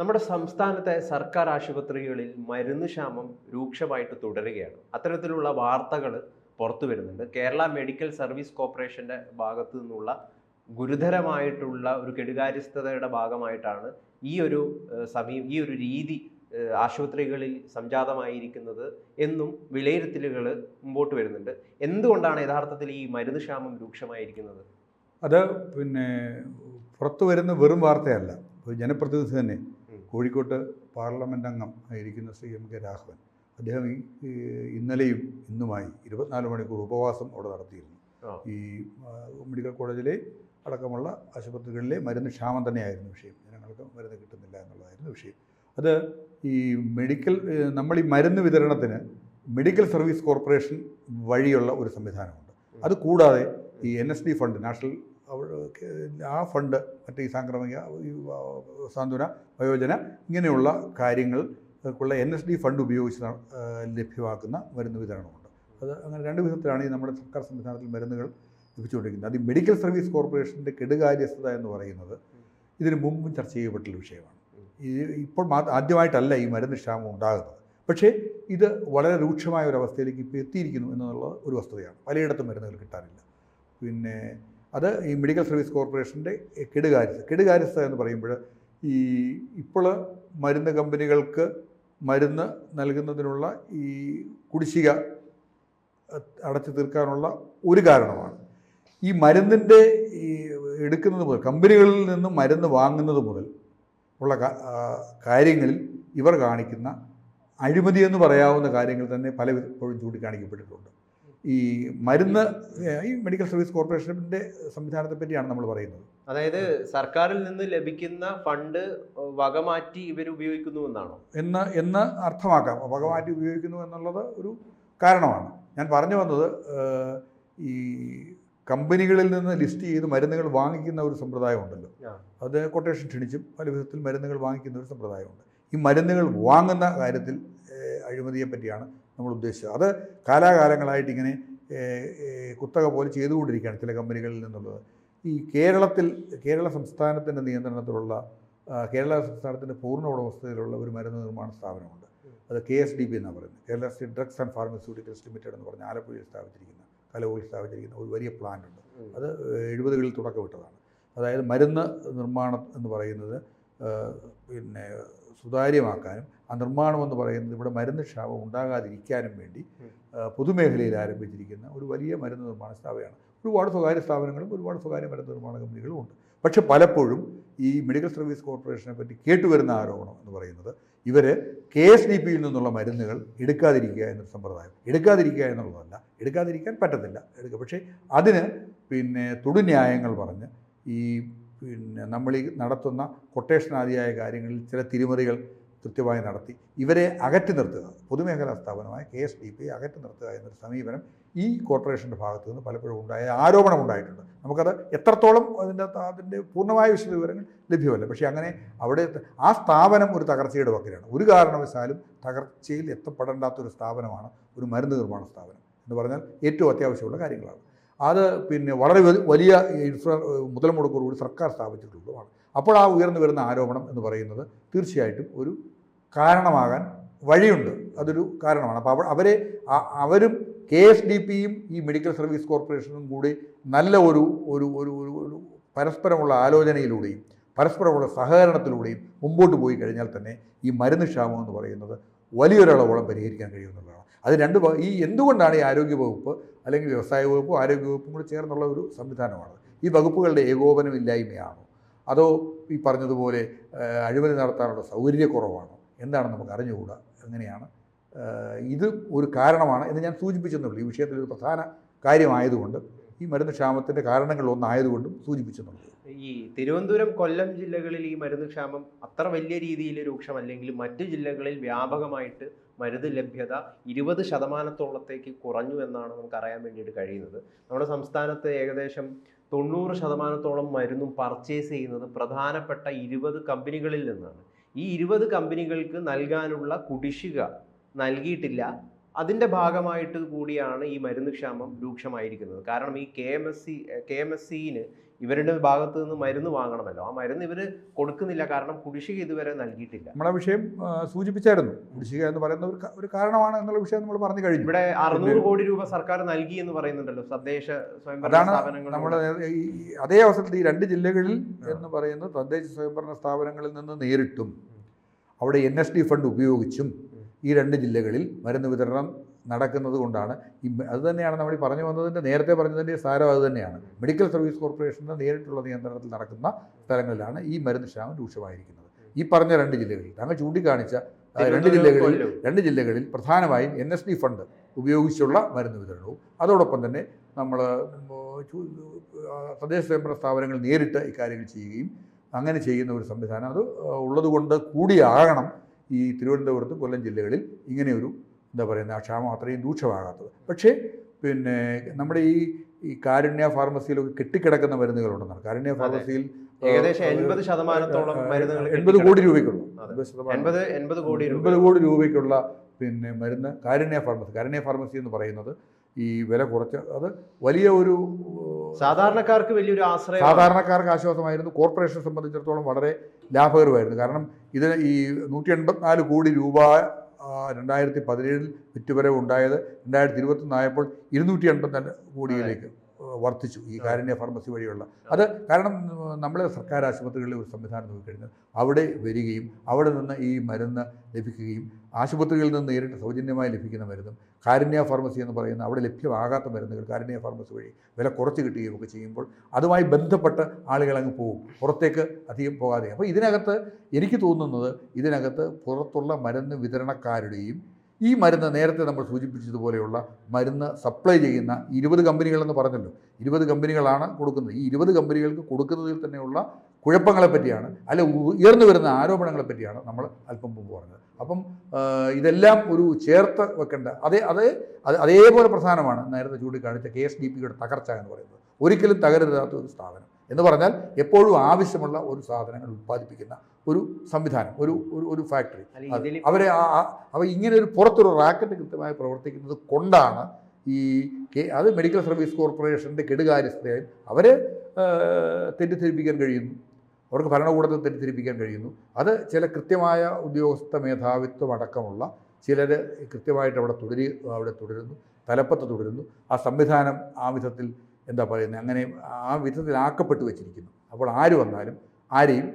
നമ്മുടെ സംസ്ഥാനത്തെ സർക്കാർ ആശുപത്രികളിൽ മരുന്ന് ക്ഷാമം രൂക്ഷമായിട്ട് തുടരുകയാണ്. അത്തരത്തിലുള്ള വാർത്തകൾ പുറത്തു വരുന്നുണ്ട്. കേരള മെഡിക്കൽ സർവീസ് കോർപ്പറേഷന്റെ ഭാഗത്തു നിന്നുള്ള ഗുരുതരമായിട്ടുള്ള ഒരു കെടുകാര്യസ്ഥതയുടെ ഭാഗമായിട്ടാണ് ഈ ഒരു സമീ ഈ ഒരു രീതി ആശുപത്രികളിൽ സംജാതമായിരിക്കുന്നത് എന്നും വിലയിരുത്തലുകൾ മുമ്പോട്ട് വരുന്നുണ്ട്. എന്തുകൊണ്ടാണ് യഥാർത്ഥത്തിൽ ഈ മരുന്ന് ക്ഷാമം രൂക്ഷമായിരിക്കുന്നത്? അത് പിന്നെ പുറത്തു വരുന്ന വെറും വാർത്തയല്ല. ജനപ്രതിനിധി തന്നെ. കോഴിക്കോട്ട് പാർലമെന്റ് അംഗം ആയിരിക്കുന്ന ശ്രീ എം കെ രാഘവൻ അദ്ദേഹം ഈ ഇന്നലെയും ഇന്നുമായി ഇരുപത്തിനാല് മണിക്കൂർ ഉപവാസം അവിടെ നടത്തിയിരുന്നു. ഈ മെഡിക്കൽ കോളേജിലെ അടക്കമുള്ള ആശുപത്രികളിലെ മരുന്ന് ക്ഷാമം തന്നെയായിരുന്നു വിഷയം. ജനങ്ങൾക്ക് മരുന്ന് കിട്ടുന്നില്ല എന്നുള്ളതായിരുന്നു വിഷയം. അത് ഈ മെഡിക്കൽ നമ്മൾ ഈ മരുന്ന് വിതരണത്തിന് മെഡിക്കൽ സർവീസ് കോർപ്പറേഷൻ വഴിയുള്ള ഒരു സംവിധാനമുണ്ട്. അത് കൂടാതെ ഈ N S D fund national ആ ഫണ്ട് മറ്റേ ഈ സാംക്രമിക സാന്ത്വന വയോജന ഇങ്ങനെയുള്ള കാര്യങ്ങൾക്കുള്ള എൻ എസ് ഡി ഫണ്ട് ഉപയോഗിച്ച് ലഭ്യമാക്കുന്ന മരുന്ന് വിതരണമുണ്ട്. അത് അങ്ങനെ രണ്ട് വിധത്തിലാണ് ഈ നമ്മുടെ സർക്കാർ സംവിധാനത്തിൽ മരുന്നുകൾ ലഭിച്ചുകൊണ്ടിരിക്കുന്നത്. അത് മെഡിക്കൽ സർവീസ് കോർപ്പറേഷന്റെ കെടുകാര്യസ്ഥത എന്ന് പറയുന്നത് ഇതിനു മുമ്പും ചർച്ച ചെയ്യപ്പെട്ടുള്ള വിഷയമാണ്. ഇത് ഇപ്പോൾ ആദ്യമായിട്ടല്ല ഈ മരുന്ന് ക്ഷാമം ഉണ്ടാകുന്നത്. പക്ഷേ ഇത് വളരെ രൂക്ഷമായ ഒരു അവസ്ഥയിലേക്ക് ഇപ്പോൾ എത്തിയിരിക്കുന്നു എന്നുള്ള ഒരു വസ്തുതയാണ്. പലയിടത്തും മരുന്നുകൾ കിട്ടാനില്ല പിന്നെ അത് ഈ മെഡിക്കൽ സർവീസ് കോർപ്പറേഷന്റെ കെടുകാര്യസ്ഥ കെടുകാര്യസ്ഥ എന്ന് പറയുമ്പോൾ ഈ ഇപ്പോൾ മരുന്ന് കമ്പനികൾക്ക് മരുന്ന് നൽകുന്നതിനുള്ള ഈ കുടിശ്ശിക അടച്ചു തീർക്കാനുള്ള ഒരു കാരണമാണ്. ഈ മരുന്നിന്റെ ഈ എടുക്കുന്നത് മുതൽ കമ്പനികളിൽ നിന്ന് മരുന്ന് വാങ്ങുന്നത് മുതൽ ഉള്ള കാര്യങ്ങളിൽ ഇവർ കാണിക്കുന്ന അഴിമതി എന്ന് പറയാവുന്ന കാര്യങ്ങൾ തന്നെ പലപ്പോഴും ചൂണ്ടിക്കാണിക്കപ്പെട്ടിട്ടുണ്ട്. ഈ മരുന്ന് ഈ മെഡിക്കൽ സർവീസ് കോർപ്പറേഷന്റെ സംവിധാനത്തെ പറ്റിയാണ് നമ്മൾ പറയുന്നത്. അതായത് സർക്കാരിൽ നിന്ന് ലഭിക്കുന്ന ഫണ്ട് വകമാറ്റി ഇവർ ഉപയോഗിക്കുന്നു എന്നാണോ? എന്ന് എന്ന് അർത്ഥമാക്കാം. വകമാറ്റി ഉപയോഗിക്കുന്നു എന്നുള്ളത് ഒരു കാരണമാണ്. ഞാൻ പറഞ്ഞു വന്നത് ഈ കമ്പനികളിൽ നിന്ന് ലിസ്റ്റ് ചെയ്ത് മരുന്നുകൾ വാങ്ങിക്കുന്ന ഒരു സമ്പ്രദായം ഉണ്ടല്ലോ അത് കൊട്ടേഷൻ ക്ഷണിച്ചും പല വിധത്തിൽ മരുന്നുകൾ വാങ്ങിക്കുന്ന ഒരു സമ്പ്രദായമുണ്ട്. ഈ മരുന്നുകൾ വാങ്ങുന്ന കാര്യത്തിൽ അഴിമതിയെ പറ്റിയാണ് നമ്മൾ ഉദ്ദേശിച്ചത്. അത് കാലാകാലങ്ങളായിട്ട് ഇങ്ങനെ കുത്തക പോലെ ചെയ്തുകൊണ്ടിരിക്കുകയാണ് ചില കമ്പനികളിൽ നിന്നുള്ളത്. ഈ കേരളത്തിൽ കേരള സംസ്ഥാനത്തിന്റെ നിയന്ത്രണത്തിലുള്ള കേരള സംസ്ഥാനത്തിന്റെ പൂർണ ഉടമസ്ഥതയിലുള്ള ഒരു മരുന്ന് നിർമ്മാണ സ്ഥാപനമുണ്ട്. അത് കെ എസ് ഡി ബി എന്നാണ് പറയുന്നത്. Kerala state drugs and pharmaceuticals limited എന്ന് പറഞ്ഞ ആലപ്പുഴയിൽ സ്ഥാപിച്ചിരിക്കുന്ന കലവൂരിൽ സ്ഥാപിച്ചിരിക്കുന്ന ഒരു വലിയ പ്ലാന്റ് ഉണ്ട്. അത് എഴുപതുകളിൽ തുടക്കമിട്ടതാണ്. അതായത് മരുന്ന് നിർമ്മാണം എന്ന് പറയുന്നത് പിന്നെ സുതാര്യമാക്കാനും ആ നിർമ്മാണം എന്ന് പറയുന്നത് ഇവിടെ മരുന്ന് ക്ഷാമം ഉണ്ടാകാതിരിക്കാനും വേണ്ടി. പൊതുമേഖലയിൽ ആരംഭിച്ചിരിക്കുന്ന ഒരു വലിയ മരുന്ന് നിർമ്മാണ സ്ഥാപനമാണ് ഒരുപാട് സ്വകാര്യ സ്ഥാപനങ്ങളും ഒരുപാട് സ്വകാര്യ മരുന്ന് നിർമ്മാണ കമ്പനികളും ഉണ്ട്. പക്ഷെ പലപ്പോഴും ഈ മെഡിക്കൽ സർവീസ് കോർപ്പറേഷനെ പറ്റി കേട്ടുവരുന്ന ആരോപണം എന്ന് പറയുന്നത് ഇവർ കെ എസ് ഡി പിയിൽ നിന്നുള്ള മരുന്നുകൾ എടുക്കാതിരിക്കുക എന്നൊരു സമ്പ്രദായം. എടുക്കാതിരിക്കുക എന്നുള്ളതല്ല എടുക്കാതിരിക്കാൻ പറ്റത്തില്ല. എടുക്കുക പക്ഷേ അതിന് പിന്നെ തൊടുന്യായങ്ങൾ പറഞ്ഞ് ഈ പിന്നെ നമ്മൾ ഈ നടത്തുന്ന കൊട്ടേഷനാദിയായ കാര്യങ്ങളിൽ ചില തിരിമറികൾ കൃത്യമായി നടത്തി. ഇവരെ അകറ്റി നിർത്തുക. പൊതുമേഖലാ സ്ഥാപനമായ കെ എസ് ഡി പി അകറ്റി നിർത്തുക എന്നൊരു സമീപനം ഈ കോർപ്പറേഷന്റെ ഭാഗത്തു നിന്ന് പലപ്പോഴും ഉണ്ടായ ആരോപണം ഉണ്ടായിട്ടുണ്ട്. നമുക്കത് എത്രത്തോളം അതിന്റെ അതിന്റെ പൂർണമായ വിശദവിവരങ്ങൾ ലഭ്യമല്ല. പക്ഷേ അങ്ങനെ അവിടെ ആ സ്ഥാപനം ഒരു തകർച്ചയുടെ വക്കിലാണ്. ഒരു കാരണവശാലും തകർച്ചയിൽ എത്തപ്പെടേണ്ടാത്തൊരു സ്ഥാപനമാണ് ഒരു മരുന്ന് നിർമ്മാണ സ്ഥാപനം എന്ന് പറഞ്ഞാൽ ഏറ്റവും അത്യാവശ്യമുള്ള കാര്യങ്ങളാണ്. അത് പിന്നെ വളരെ വലിയ ഇൻഫ്രാ മുതൽ മുടക്കോടുകൂടി സർക്കാർ സ്ഥാപിച്ചിട്ടുള്ളതുമാണ്. അപ്പോൾ ആ ഉയർന്നു വരുന്ന ആരോപണം എന്ന് പറയുന്നത് തീർച്ചയായിട്ടും ഒരു കാരണമാകാൻ വഴിയുണ്ട്. അതൊരു കാരണമാണ്. അപ്പോൾ അവരെ അവരും കെ എസ് ഡി പിയും ഈ മെഡിക്കൽ സർവീസ് കോർപ്പറേഷനും കൂടി നല്ല ഒരു ഒരു ഒരു ഒരു പരസ്പരമുള്ള ആലോചനയിലൂടെയും പരസ്പരമുള്ള സഹകരണത്തിലൂടെയും മുമ്പോട്ട് പോയി കഴിഞ്ഞാൽ തന്നെ ഈ മരുന്ന് ക്ഷാമം എന്ന് പറയുന്നത് വലിയൊരളവോളം പരിഹരിക്കാൻ കഴിയുമെന്നുള്ളതാണ്. അത് രണ്ട് ഈ എന്തുകൊണ്ടാണ് ഈ ആരോഗ്യ വകുപ്പ് അല്ലെങ്കിൽ വ്യവസായ വകുപ്പും ആരോഗ്യ വകുപ്പും കൂടി ചേർന്നുള്ള ഒരു സംവിധാനമാണ്? ഈ വകുപ്പുകളുടെ ഏകോപനമില്ലായ്മയാണോ? അതോ ഈ പറഞ്ഞതുപോലെ അഴിമതി നടത്താനുള്ള സൗകര്യക്കുറവാണോ? എന്താണെന്ന് നമുക്ക് അറിഞ്ഞുകൂടാ. എങ്ങനെയാണ് ഇത് ഒരു കാരണമാണ് എന്ന് ഞാൻ സൂചിപ്പിച്ചെന്നുള്ളൂ. ഈ വിഷയത്തിൽ ഒരു പ്രധാന കാര്യമായതുകൊണ്ട് ഈ മരുന്ന് ക്ഷാമത്തിന്റെ കാരണങ്ങളിലൊന്നായതുകൊണ്ടും സൂചിപ്പിച്ചെന്നുള്ളൂ. ഈ തിരുവനന്തപുരം കൊല്ലം ജില്ലകളിൽ ഈ മരുന്ന് ക്ഷാമം അത്ര വലിയ രീതിയിൽ രൂക്ഷമല്ലെങ്കിൽ മറ്റ് ജില്ലകളിൽ വ്യാപകമായിട്ട് മരുന്ന് ലഭ്യത ഇരുപത് ശതമാനത്തോളത്തേക്ക് കുറഞ്ഞു എന്നാണ് നമുക്ക് അറിയാൻ വേണ്ടിയിട്ട് കഴിയുന്നത്. നമ്മുടെ സംസ്ഥാനത്ത് ഏകദേശം തൊണ്ണൂറ് ശതമാനത്തോളം മരുന്നും പർച്ചേസ് ചെയ്യുന്നത് പ്രധാനപ്പെട്ട ഇരുപത് കമ്പനികളിൽ നിന്നാണ്. ഈ ഇരുപത് കമ്പനികൾക്ക് നൽകാനുള്ള കുടിശ്ശിക നൽകിയിട്ടില്ല. അതിന്റെ ഭാഗമായിട്ട് കൂടിയാണ് ഈ മരുന്ന് ക്ഷാമം രൂക്ഷമായിരിക്കുന്നത്. കാരണം ഈ K M S C K M S സിന് ഇവരുടെ ഭാഗത്ത് നിന്ന് മരുന്ന് വാങ്ങണമല്ലോ. ആ മരുന്ന് ഇവർ കൊടുക്കുന്നില്ല. കാരണം കുടിശ്ശിക ഇതുവരെ നൽകിയിട്ടില്ല. നമ്മളെ വിഷയം സൂചിപ്പിച്ചായിരുന്നു. കുടിശ്ശിക എന്ന് പറയുന്ന ഒരു കാരണമാണ് എന്നുള്ള വിഷയം നമ്മൾ പറഞ്ഞു കഴിഞ്ഞു. ഇവിടെ അറുന്നൂറ് കോടി രൂപ സർക്കാർ നൽകി എന്ന് പറയുന്നുണ്ടല്ലോ. തദ്ദേശ സ്വയംഭരണ സ്ഥാപനങ്ങൾ ഈ ഈ അതേ അവസരത്തിൽ ഈ രണ്ട് ജില്ലകളിൽ എന്ന് പറയുന്ന തദ്ദേശ സ്വയംഭരണ സ്ഥാപനങ്ങളിൽ നിന്ന് നേരിട്ടും അവിടെ എൻ എസ് ഡി ഫണ്ട് ഉപയോഗിച്ചും ഈ രണ്ട് ജില്ലകളിൽ മരുന്ന് വിതരണം നടക്കുന്നത് കൊണ്ടാണ്. ഈ അത് തന്നെയാണ് നമ്മൾ ഈ പറഞ്ഞു വന്നതിന്റെ നേരത്തെ പറഞ്ഞതിന്റെ സാരം അത് തന്നെയാണ്. മെഡിക്കൽ സർവീസ് കോർപ്പറേഷന്റെ നേരിട്ടുള്ള നിയന്ത്രണത്തിൽ നടക്കുന്ന സ്ഥലങ്ങളിലാണ് ഈ മരുന്ന് ക്ഷാമം രൂക്ഷമായിരിക്കുന്നത്. ഈ പറഞ്ഞ രണ്ട് ജില്ലകളിൽ താങ്കൾ ചൂണ്ടിക്കാണിച്ച രണ്ട് ജില്ലകളിൽ രണ്ട് ജില്ലകളിൽ പ്രധാനമായും എൻ എസ് ഡി ഫണ്ട് ഉപയോഗിച്ചുള്ള മരുന്ന് വിതരണവും. അതോടൊപ്പം തന്നെ നമ്മൾ തദ്ദേശ സ്വയംഭരണ സ്ഥാപനങ്ങൾ നേരിട്ട് ഇക്കാര്യങ്ങൾ ചെയ്യുകയും അങ്ങനെ ചെയ്യുന്ന ഒരു സംവിധാനം അത് ഉള്ളതുകൊണ്ട് കൂടിയാകണം ഈ തിരുവനന്തപുരത്ത് കൊല്ലം ജില്ലകളിൽ ഇങ്ങനെയൊരു എന്താ പറയുന്നത് ആ ക്ഷാമം അത്രയും രൂക്ഷമാകാത്തത്. പക്ഷേ പിന്നെ നമ്മുടെ ഈ ഈ കാരുണ്യ ഫാർമസിയിലൊക്കെ കെട്ടിക്കിടക്കുന്ന മരുന്നുകളുണ്ടെന്നാണ്. കാരുണ്യ ഫാർമസിയിൽ ഏകദേശം എൺപത് ശതമാനത്തോളം മരുന്നുകൾ എൺപത് കോടി രൂപയ്ക്കുള്ളൂ. എൺപത് കോടി എൺപത് കോടി രൂപയ്ക്കുള്ള പിന്നെ മരുന്ന് കാരുണ്യ ഫാർമസി. കാരുണ്യ ഫാർമസി എന്ന് പറയുന്നത് ഈ വില കുറച്ച് അത് വലിയ ഒരു സാധാരണക്കാർക്ക് വലിയൊരു ആശ്രയം. സാധാരണക്കാർക്ക് ആശ്വാസമായിരുന്നു. കോർപ്പറേഷനെ സംബന്ധിച്ചിടത്തോളം വളരെ ലാഭകരമായിരുന്നു. കാരണം ഇതിന് ഈ നൂറ്റി എൺപത്തിനാല് കോടി രൂപ രണ്ടായിരത്തി പതിനേഴിൽ വിറ്റുവരവ് ഉണ്ടായത് രണ്ടായിരത്തി ഇരുപത്തൊന്നായപ്പോൾ ഇരുന്നൂറ്റി എൺപത്തി കോടിയിലേക്ക്. വർദ്ധിച്ചു ഈ കാരുണ്യ ഫാർമസി വഴിയുള്ള. അത് കാരണം നമ്മളെ സർക്കാർ ആശുപത്രികളിൽ ഒരു സംവിധാനം നോക്കിക്കഴിഞ്ഞാൽ അവിടെ വരികയും അവിടെ നിന്ന് ഈ മരുന്ന് ലഭിക്കുകയും ആശുപത്രികളിൽ നിന്ന് നേരിട്ട് സൗജന്യമായി ലഭിക്കുന്ന മരുന്നും കാരുണ്യ ഫാർമസി എന്ന് പറയുന്ന അവിടെ ലഭ്യമാകാത്ത മരുന്നുകൾ കാരുണ്യ ഫാർമസി വഴി വില കുറച്ച് കിട്ടുകയും ഒക്കെ ചെയ്യുമ്പോൾ അതുമായി ബന്ധപ്പെട്ട് ആളുകൾ അങ്ങ് പോകും. പുറത്തേക്ക് അധികം പോകാതെ. അപ്പോൾ ഇതിനകത്ത് എനിക്ക് തോന്നുന്നത് ഇതിനകത്ത് പുറത്തുള്ള മരുന്ന് വിതരണക്കാരുടെയും ഈ മരുന്ന് നേരത്തെ നമ്മൾ സൂചിപ്പിച്ചതുപോലെയുള്ള മരുന്ന് സപ്ലൈ ചെയ്യുന്ന ഇരുപത് കമ്പനികളെന്ന് പറഞ്ഞല്ലോ. ഇരുപത് കമ്പനികളാണ് കൊടുക്കുന്നത്. ഈ ഇരുപത് കമ്പനികൾക്ക് കൊടുക്കുന്നതിൽ തന്നെയുള്ള കുഴപ്പങ്ങളെ പറ്റിയാണ് അല്ലെ ഉയർന്നു വരുന്ന ആരോപണങ്ങളെ പറ്റിയാണ് നമ്മൾ അല്പം മുമ്പ് പറഞ്ഞത്. അപ്പം ഇതെല്ലാം ഒരു ചേർത്ത് വെക്കേണ്ട അതേ അതേ അതേപോലെ പ്രധാനമാണ് നേരത്തെ ചൂണ്ടിക്കാണിച്ച കെ എസ് ഡി പിയുടെ തകർച്ച എന്ന് പറയുന്നത്. ഒരിക്കലും തകരരുതാത്ത ഒരു സ്ഥാപനം. എന്ന് പറഞ്ഞാൽ എപ്പോഴും ആവശ്യമുള്ള ഒരു സാധനങ്ങൾ ഉൽപ്പാദിപ്പിക്കുന്ന ഒരു സംവിധാനം ഒരു ഒരു ഒരു ഫാക്ടറി അവരെ അവ ഇങ്ങനെ ഒരു പുറത്തൊരു റാക്കറ്റ് കൃത്യമായി പ്രവർത്തിക്കുന്നത് കൊണ്ടാണ് ഈ അത് മെഡിക്കൽ സർവീസ് കോർപ്പറേഷന്റെ കെടുകാര്യസ്ഥതയായും അവരെ തെറ്റിദ്ധരിപ്പിക്കാൻ കഴിയുന്നു. അവർക്ക് ഭരണകൂടത്തെ തെറ്റിദ്ധരിപ്പിക്കാൻ കഴിയുന്നു. അത് ചില കൃത്യമായ ഉദ്യോഗസ്ഥ മേധാവിത്വം അടക്കമുള്ള ചിലർ കൃത്യമായിട്ട് അവിടെ തുടരുക അവിടെ തുടരുന്നു. തലപ്പത്ത് തുടരുന്നു. ആ സംവിധാനം ആ വിധത്തിൽ എന്താ പറയുന്നത് അങ്ങനെ ആ വിധത്തിലാക്കപ്പെട്ട് വെച്ചിരിക്കുന്നു. അപ്പോൾ ആര് വന്നാലും ആരെയും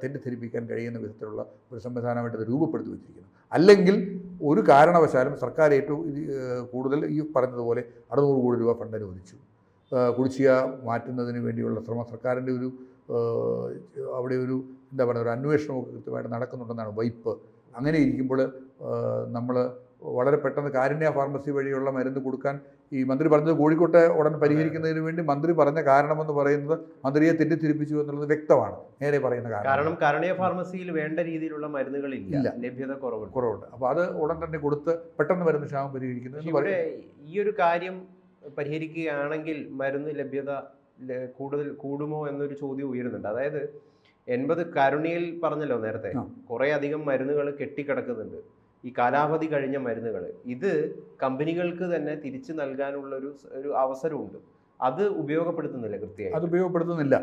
തെറ്റിദ്ധരിപ്പിക്കാൻ കഴിയുന്ന വിധത്തിലുള്ള ഒരു സംവിധാനമായിട്ട് അത് രൂപപ്പെടുത്തി വെച്ചിരിക്കുന്നു. അല്ലെങ്കിൽ ഒരു കാരണവശാലും സർക്കാർ ഏറ്റവും കൂടുതൽ ഈ പറഞ്ഞതുപോലെ അറുന്നൂറ് കോടി രൂപ ഫണ്ട് അനുവദിച്ചു. കുടിശ്ശിക മാറ്റുന്നതിന് വേണ്ടിയുള്ള ശ്രമം സർക്കാരിന്റെ ഒരു അവിടെ ഒരു എന്താ പറയുക ഒരു അന്വേഷണമൊക്കെ കൃത്യമായിട്ട് നടക്കുന്നുണ്ടെന്നാണ് വൈപ്പ്. അങ്ങനെ ഇരിക്കുമ്പോൾ നമ്മൾ വളരെ പെട്ടെന്ന് കാരുണ്യ ഫാർമസി വഴിയുള്ള മരുന്ന് കൊടുക്കാൻ ഈ മന്ത്രി പറഞ്ഞത് കോഴിക്കോട്ടെ ഉടൻ പരിഹരിക്കുന്നതിന് വേണ്ടി മന്ത്രി പറഞ്ഞ കാരണമെന്ന് പറയുന്നത് മന്ത്രിയെ തെറ്റിദ്ധരിപ്പിച്ചു എന്നുള്ളത് വ്യക്തമാണ്. നേരെ പറയുന്ന കാരണം കാരണം കരുണയ ഫാർമസിയിൽ വേണ്ട രീതിയിലുള്ള മരുന്നുകളില്ല. ഇല്ല. ലഭ്യത കുറവുണ്ട്. കുറവുണ്ട്. അപ്പോൾ അത് ഉടൻ തന്നെ കൊടുത്ത് പെട്ടെന്ന് മരുന്ന് ക്ഷാമം പരിഹരിക്കുന്നത് ഈ ഒരു കാര്യം പരിഹരിക്കുകയാണെങ്കിൽ മരുന്ന് ലഭ്യത കൂടുതൽ കൂടുമോ എന്നൊരു ചോദ്യം ഉയരുന്നുണ്ട്. അതായത് എൺപത് കരുണിയിൽ പറഞ്ഞല്ലോ നേരത്തെ. കുറേ അധികം മരുന്നുകൾ കെട്ടിക്കിടക്കുന്നുണ്ട്. ഈ കാലാവധി കഴിഞ്ഞ മരുന്നുകൾ ഇത് കമ്പനികൾക്ക് തന്നെ തിരിച്ചു നൽകാനുള്ള ഒരു ഒരു അവസരമുണ്ട്. അത് ഉപയോഗപ്പെടുത്തുന്നില്ല കൃത്യമായി അത് ഉപയോഗപ്പെടുത്തുന്നില്ല.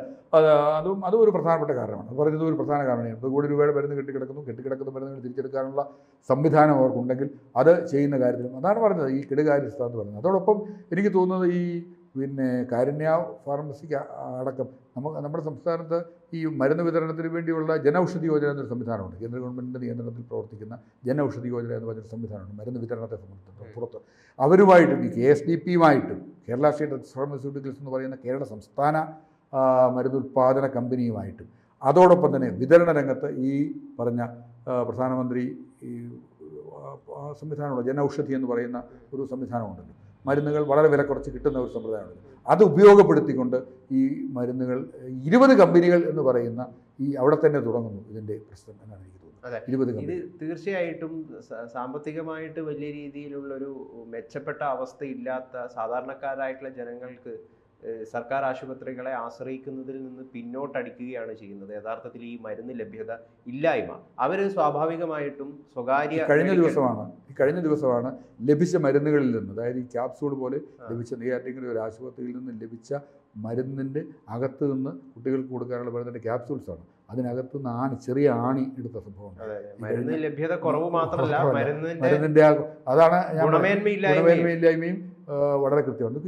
അതും അതും ഒരു പ്രധാനപ്പെട്ട കാരണമാണ്. അത് പറഞ്ഞത് ഒരു പ്രധാന കാരണമാണ്. എൺപത് കോടി രൂപയുടെ മരുന്ന് കെട്ടിക്കിടക്കുന്നു. കെട്ടിക്കിടക്കുന്ന മരുന്നുകൾ തിരിച്ചെടുക്കാനുള്ള സംവിധാനം അവർക്കുണ്ടെങ്കിൽ അത് ചെയ്യുന്ന കാര്യത്തിലും. അതാണ് പറഞ്ഞത് ഈ കെടുകാര്യസ്ഥ എന്ന് പറയുന്നത്. അതോടൊപ്പം എനിക്ക് തോന്നുന്നത് ഈ പിന്നെ കാരുണ്യ ഫാർമസിക്ക് അടക്കം. നമുക്ക് നമ്മുടെ സംസ്ഥാനത്ത് ഈ മരുന്ന് വിതരണത്തിന് വേണ്ടിയുള്ള ജനൌഷധി യോജന എന്നൊരു സംവിധാനമുണ്ട്. കേന്ദ്ര ഗവൺമെന്റിന്റെ നിയന്ത്രണത്തിൽ പ്രവർത്തിക്കുന്ന ജനൌഷധി യോജന എന്ന് പറഞ്ഞൊരു സംവിധാനമുണ്ട്. മരുന്ന് വിതരണത്തെ സംബന്ധിച്ചിടത്തോളം പുറത്ത്. അവരുമായിട്ടും ഈ കെ എസ് ഡി പിയുമായിട്ടും കേരള സ്റ്റേറ്റ് ഫാർമസ്യൂട്ടിക്കൽസ് എന്ന് പറയുന്ന കേരള സംസ്ഥാന ആ, മരുന്നുൽപാദന കമ്പനിയുമായിട്ടും അതോടൊപ്പം തന്നെ വിതരണ രംഗത്ത് ഈ പറഞ്ഞ പ്രധാനമന്ത്രി ഈ സംവിധാനമുള്ള സംവിധാനമുണ്ട് ജനൌഷധി എന്ന് പറയുന്ന ഒരു സംവിധാനമുണ്ടല്ലോ. മരുന്നുകൾ വളരെ വില കുറച്ച് കിട്ടുന്ന ഒരു സമ്പ്രദായമാണ്. അത് ഉപയോഗപ്പെടുത്തിക്കൊണ്ട് ഈ മരുന്നുകൾ ഇരുപത് കമ്പനികൾ എന്ന് പറയുന്ന ഈ അവിടെ തന്നെ തുടങ്ങുന്നു ഇതിന്റെ പ്രശ്നം എന്നാണ് എനിക്ക്. തോന്നുന്നത്. ഇത് തീർച്ചയായിട്ടും സാമ്പത്തികമായിട്ട് വലിയ രീതിയിലുള്ളൊരു മെച്ചപ്പെട്ട അവസ്ഥയില്ലാത്ത സാധാരണക്കാരായിട്ടുള്ള ജനങ്ങൾക്ക് സർക്കാർ ആശുപത്രികളെ ആശ്രയിക്കുന്നതിൽ നിന്ന് പിന്നോട്ടടിക്കുകയാണ് ചെയ്യുന്നത് യഥാർത്ഥത്തിൽ ഈ മരുന്ന് ലഭ്യത ഇല്ലായ്മ അവർ സ്വാഭാവികമായിട്ടും സ്വകാര്യ കഴിഞ്ഞ ദിവസമാണ് ഈ കഴിഞ്ഞ ദിവസമാണ് ലഭിച്ച മരുന്നുകളിൽ നിന്ന് അതായത് ഈ ക്യാപ്സൂൾ പോലെ. ലഭിച്ച നെയ്യാറ്റിങ്കര ഒരു ആശുപത്രിയിൽ നിന്ന് ലഭിച്ച മരുന്നിന്റെ അകത്ത് നിന്ന് കുട്ടികൾക്ക് കൊടുക്കാനുള്ള മരുന്നിന്റെ ക്യാപ്സൂൾസാണ് അതിനകത്ത് നിന്ന് ആണി ചെറിയ ആണി എടുത്ത സംഭവം. മരുന്ന് ലഭ്യത കുറവ് മാത്രമല്ല മരുന്നിന്റെ അതാണ്. ഗുണമേന്മയില്ലായ്മയും വളരെ കൃത്യമാണ്.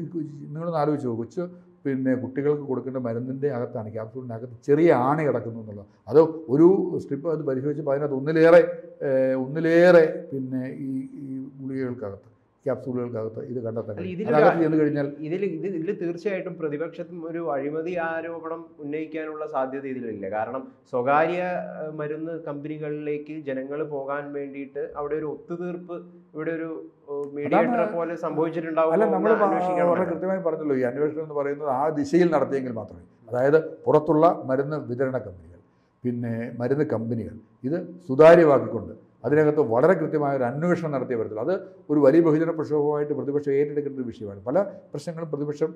നിങ്ങളൊന്ന് ആലോചിച്ച് നോക്കും. കൊച്ചു പിന്നെ കുട്ടികൾക്ക് കൊടുക്കേണ്ട മരുന്നിന്റെ അകത്താണ് ക്യാപ്സൂളിന്റെ അകത്ത് ചെറിയ ആണി കിടക്കുന്നു എന്നുള്ളത്. അത് ഒരു സ്ട്രിപ്പ് അത് പരിശോധിച്ചപ്പോൾ അതിനകത്ത് ഒന്നിലേറെ ഒന്നിലേറെ പിന്നെ ഈ ഈ ഗുളികകൾക്കകത്ത് ക്യാപ്സൂളുകൾക്കകത്ത് ഇത് കഴിയും. ചെന്ന് കഴിഞ്ഞാൽ ഇതിൽ ഇത് ഇതിൽ തീർച്ചയായിട്ടും പ്രതിപക്ഷത്തും ഒരു അഴിമതി ആരോപണം ഉന്നയിക്കാനുള്ള സാധ്യത ഇതിലില്ല. കാരണം സ്വകാര്യ മരുന്ന് കമ്പനികളിലേക്ക് ജനങ്ങൾ പോകാൻ വേണ്ടിയിട്ട് അവിടെ ഒരു ഒത്തുതീർപ്പ് ഇവിടെ ഒരു മീഡിയേറ്ററെ പോലെ സംഭവിച്ചിട്ടുണ്ടാവും അല്ല നമ്മൾ എന്ന് വളരെ കൃത്യമായി പറഞ്ഞല്ലോ ഈ അന്വേഷണം എന്ന് പറയുന്നത് ആ ദിശയിൽ നടത്തിയെങ്കിൽ മാത്രമേ. അതായത് പുറത്തുള്ള മരുന്ന് വിതരണ കമ്പനികൾ പിന്നെ മരുന്ന് കമ്പനികൾ ഇത് സുതാര്യമാക്കിക്കൊണ്ട് അതിനകത്ത് വളരെ കൃത്യമായ ഒരു അന്വേഷണം നടത്തിയ പറ്റത്തില്ല അത് ഒരു വലിയ ബഹുജന പ്രക്ഷോഭമായിട്ട് പ്രതിപക്ഷം ഏറ്റെടുക്കുന്ന ഒരു വിഷയമാണ്. പല പ്രശ്നങ്ങളും പ്രതിപക്ഷം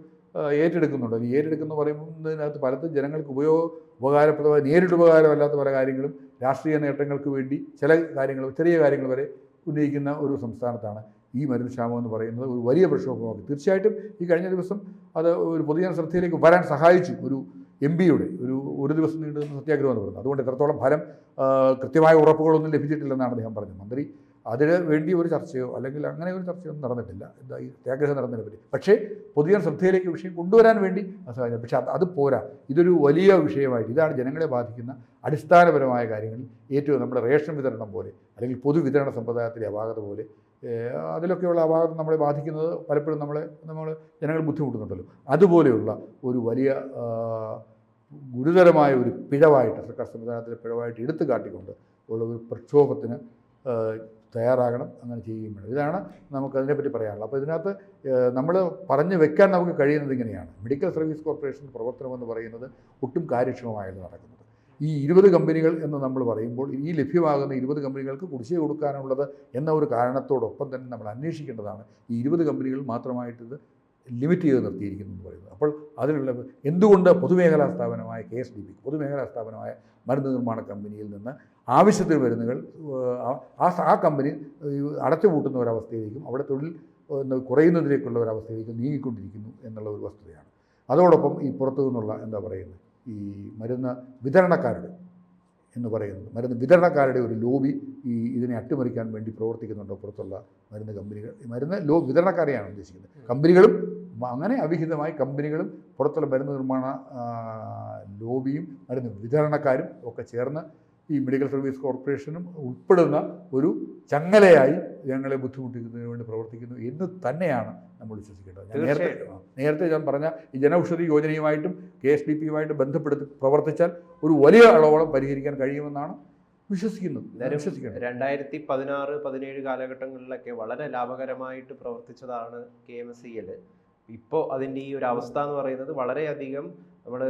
ഏറ്റെടുക്കുന്നുണ്ട്. ഈ ഏറ്റെടുക്കുന്ന പറയുന്നതിനകത്ത് പലതും ജനങ്ങൾക്ക് ഉപയോഗ ഉപകാരപ്രദമായ നേരിട്ട് ഉപകാരമല്ലാത്ത പല കാര്യങ്ങളും രാഷ്ട്രീയ നേട്ടങ്ങൾക്ക് വേണ്ടി ചില കാര്യങ്ങൾ ചെറിയ കാര്യങ്ങൾ വരെ ഉന്നയിക്കുന്ന ഒരു സംസ്ഥാനത്താണ് ഈ മരുന്ന് ക്ഷാമം എന്ന് പറയുന്നത് ഒരു വലിയ പ്രക്ഷോഭമാക്കി. തീർച്ചയായിട്ടും ഈ കഴിഞ്ഞ ദിവസം അത് ഒരു പൊതുജന ശ്രദ്ധയിലേക്ക് വരാൻ സഹായിച്ചു ഒരു എം പിയുടെ ഒരു ഒരു ദിവസം നീണ്ടു സത്യാഗ്രഹം എന്ന് പറയുന്നത്. അതുകൊണ്ട് എത്രത്തോളം ഫലം കൃത്യമായ ഉറപ്പുകളൊന്നും ലഭിച്ചിട്ടില്ലെന്നാണ് അദ്ദേഹം പറഞ്ഞത്. മന്ത്രി അതിന് വേണ്ടി ഒരു ചർച്ചയോ അല്ലെങ്കിൽ അങ്ങനെ ഒരു ചർച്ചയോ ഒന്നും നടന്നിട്ടില്ല. എന്താ ഈ സത്യാഗ്രഹം നടന്നതിനെ പറ്റി. പക്ഷേ പൊതുജന ശ്രദ്ധയിലേക്ക് വിഷയം കൊണ്ടുവരാൻ വേണ്ടി സഹായിച്ചു. പക്ഷേ അത് പോരാ. ഇതൊരു വലിയ വിഷയമായിട്ട് ഇതാണ് ജനങ്ങളെ ബാധിക്കുന്ന അടിസ്ഥാനപരമായ കാര്യങ്ങളിൽ ഏറ്റവും നമ്മുടെ റേഷൻ വിതരണം പോലെ അല്ലെങ്കിൽ പൊതുവിതരണ സമ്പ്രദായത്തിലെ അപാകത പോലെ അതിലൊക്കെയുള്ള അപാകത നമ്മളെ ബാധിക്കുന്നത് പലപ്പോഴും നമ്മളെ നമ്മൾ ജനങ്ങൾ ബുദ്ധിമുട്ടുന്നുണ്ടല്ലോ. അതുപോലെയുള്ള ഒരു വലിയ ഗുരുതരമായ ഒരു പിഴവായിട്ട് സർക്കാർ സംവിധാനത്തിലെ പിഴവായിട്ട് എടുത്തു കാട്ടിക്കൊണ്ട് ഉള്ള ഒരു പ്രക്ഷോഭത്തിന് തയ്യാറാകണം അങ്ങനെ ചെയ്യുകയും വേണം. ഇതാണ് നമുക്കതിനെപ്പറ്റി പറയാനുള്ളത്. അപ്പോൾ ഇതിനകത്ത് നമ്മൾ പറഞ്ഞു വെക്കാൻ നമുക്ക് കഴിയുന്നത് ഇങ്ങനെയാണ്. മെഡിക്കൽ സർവീസ് കോർപ്പറേഷൻ പ്രവർത്തനമെന്ന് പറയുന്നത് ഒട്ടും കാര്യക്ഷമമായല്ല നടക്കുന്നത്. ഈ ഇരുപത് കമ്പനികൾ എന്ന് നമ്മൾ പറയുമ്പോൾ ഈ ലഭ്യമാകുന്ന ഇരുപത് കമ്പനികൾക്ക് കുടിശ്ശിക കൊടുക്കാനുള്ളത് എന്ന ഒരു കാരണത്തോടൊപ്പം തന്നെ നമ്മൾ അന്വേഷിക്കേണ്ടതാണ്. ഈ ഇരുപത് കമ്പനികൾ മാത്രമായിട്ട് ഇത് ലിമിറ്റ് ചെയ്ത് നിർത്തിയിരിക്കുന്നു എന്ന് പറയുന്നത്. അപ്പോൾ അതിനുള്ള എന്തുകൊണ്ട് പൊതുമേഖലാ സ്ഥാപനമായ കെ എസ് ഡി ബി പൊതുമേഖലാ സ്ഥാപനമായ മരുന്ന് നിർമ്മാണ കമ്പനിയിൽ നിന്ന് ആവശ്യത്തിന് മരുന്നുകൾ ആ ആ കമ്പനി അടച്ചു അടച്ചുപൂട്ടുന്ന ഒരവസ്ഥയിലേക്കും അവിടെ തൊഴിൽ കുറയുന്നതിലേക്കുള്ള ഒരവസ്ഥയിലേക്കും നീങ്ങിക്കൊണ്ടിരിക്കുന്നു എന്നുള്ള ഒരു വസ്തുതയാണ്. അതോടൊപ്പം ഈ പുറത്തു നിന്നുള്ള എന്താ പറയുന്നത് ഈ മരുന്ന് വിതരണക്കാരുടെ എന്ന് പറയുന്നത്. മരുന്ന് വിതരണക്കാരുടെ ഒരു ലോബി ഈ ഇതിനെ അട്ടിമറിക്കാൻ വേണ്ടി പ്രവർത്തിക്കുന്നുണ്ടോ പുറത്തുള്ള മരുന്ന് കമ്പനികൾ? ഈ മരുന്ന് ലോ വിതരണക്കാരെയാണ് ഉദ്ദേശിക്കുന്നത്. കമ്പനികളും അങ്ങനെ അവിഹിതമായി കമ്പനികളും പുറത്തുള്ള മരുന്ന് നിർമ്മാണ ലോബിയും മരുന്ന് വിതരണക്കാരും ഒക്കെ ചേർന്ന് ഈ മെഡിക്കൽ സർവീസ് കോർപ്പറേഷനും ഉൾപ്പെടുന്ന ഒരു ചങ്ങലയായി ജനങ്ങളെ ബുദ്ധിമുട്ടിക്കുന്നതിന് വേണ്ടി പ്രവർത്തിക്കുന്നു എന്ന് തന്നെയാണ് നമ്മൾ വിശ്വസിക്കേണ്ടത്. നേരത്തെ നേരത്തെ ഞാൻ പറഞ്ഞ ഈ ജനൌഷധി യോജനയുമായിട്ടും കെ എസ് ഡി പിയുമായിട്ട് ബന്ധപ്പെടുത്തി പ്രവർത്തിച്ചാൽ ഒരു വലിയ അളവോളം പരിഹരിക്കാൻ കഴിയുമെന്നാണ് വിശ്വസിക്കുന്നത്. രണ്ടായിരത്തി പതിനാറ് പതിനേഴ് കാലഘട്ടങ്ങളിലൊക്കെ വളരെ ലാഭകരമായിട്ട് പ്രവർത്തിച്ചതാണ് K M S C L. ഇപ്പോൾ അതിന്റെ ഈ ഒരു അവസ്ഥ എന്ന് പറയുന്നത് വളരെയധികം നമ്മൾ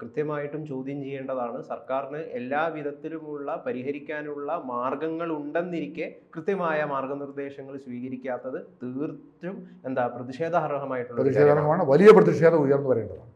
കൃത്യമായിട്ടും ചോദ്യം ചെയ്യേണ്ടതാണ്. സർക്കാരിന് എല്ലാ വിധത്തിലുമുള്ള പരിഹരിക്കാനുള്ള മാർഗങ്ങൾ ഉണ്ടെന്നിരിക്കെ കൃത്യമായ മാർഗനിർദ്ദേശങ്ങൾ സ്വീകരിക്കാത്തത് തീർത്തും എന്താ പ്രതിഷേധാർഹമായിട്ടുള്ള. പ്രതിഷേധമാണ് വലിയ പ്രതിഷേധം ഉയർന്നു വരേണ്ടതാണ്.